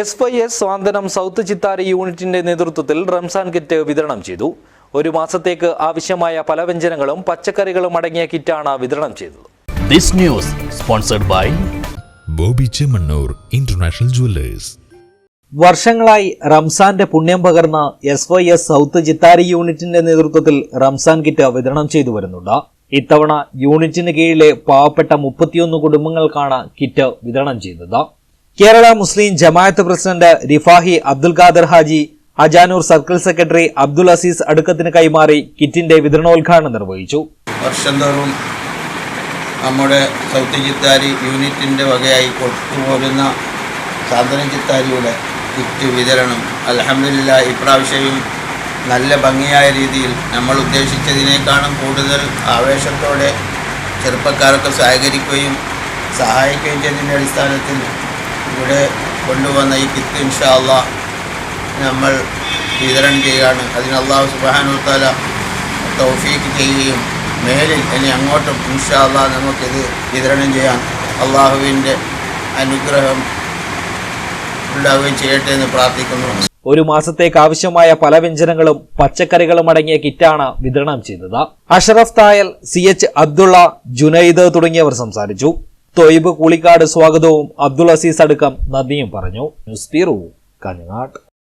S Y S സ്വാന്തനം south Chithari യൂണിറ്റിന്റെ നേതൃത്വത്തിൽ റംസാൻ കിറ്റ് വിതരണം ചെയ്തു. ഒരു മാസത്തേക്ക് ആവശ്യമായ പലവ്യഞ്ജനങ്ങളും പച്ചക്കറികളും അടങ്ങിയ കിറ്റാണ് വിതരണം ചെയ്തത്. This news sponsored by Bobby Chemmanur international jewellers. വർഷങ്ങളായി റംസാന്റെ പുണ്യം പകർന്ന S Y S south Chithari യൂണിറ്റിന്റെ നേതൃത്വത്തിൽ റംസാൻ കിറ്റ് വിതരണം ചെയ്തു വരുന്നുണ്ട്. ഇത്തവണ യൂണിറ്റിന് കീഴിലെ പാവപ്പെട്ട മുപ്പത്തിയൊന്ന് കുടുംബങ്ങൾക്കാണ് കിറ്റ് വിതരണം ചെയ്തത്. Kerala Muslim Jamaath president Rifahi Abdul Khader Haji Ajanur circle secretary Abdul Aziz അടുക്കത്തിന് കൈമാറി കിറ്റിന്റെ വിതരണോദ്ഘാടനം നിർവഹിച്ചു. വർഷം തോറും നമ്മുടെ സൗത്ത് ചിത്താരി യൂണിറ്റിന്റെ വകയായി കൊണ്ടുപോരുന്ന സാന്ത്വന ചിത്താരിയുടെ കിറ്റ് വിതരണം അലഹമില്ല ഇപ്രാവശ്യവും നല്ല ഭംഗിയായ രീതിയിൽ നമ്മൾ ഉദ്ദേശിച്ചതിനേക്കാളും കൂടുതൽ ആവേശത്തോടെ ചെറുപ്പക്കാരൊക്കെ സഹകരിക്കുകയും സഹായിക്കുകയും ചെയ്തതിന്റെ അടിസ്ഥാനത്തിൽ ഇവിടെ കൊണ്ടുവന്ന ഈ കിത്ത് ഇൻഷാല്ല നമ്മൾ വിതരണം ചെയ്യുകയാണ്. അതിന് അള്ളാഹു സുബാനുത്താല തൗഫീക്ക് ചെയ്യുകയും മേലിൽ ഇനി അങ്ങോട്ടും ഇൻഷാല്ല നമുക്കിത് വിതരണം ചെയ്യാൻ അള്ളാഹുവിന്റെ അനുഗ്രഹം ഉണ്ടാവുകയും ചെയ്യട്ടെ എന്ന് പ്രാർത്ഥിക്കുന്നു. ഒരു മാസത്തേക്ക് ആവശ്യമായ പല വ്യഞ്ജനങ്ങളും പച്ചക്കറികളും അടങ്ങിയ കിറ്റാണ് വിതരണം ചെയ്തത്. അഷറഫ് തായൽ സി എച്ച് അബ്ദുള്ള ജുനൈദ് തുടങ്ങിയവർ സംസാരിച്ചു. തൊയ്ബ് കൂളിക്കാട് സ്വാഗതവും അബ്ദുൾ അസീസ് അടക്കം നന്ദിയും പറഞ്ഞു. News bureau Kanhangad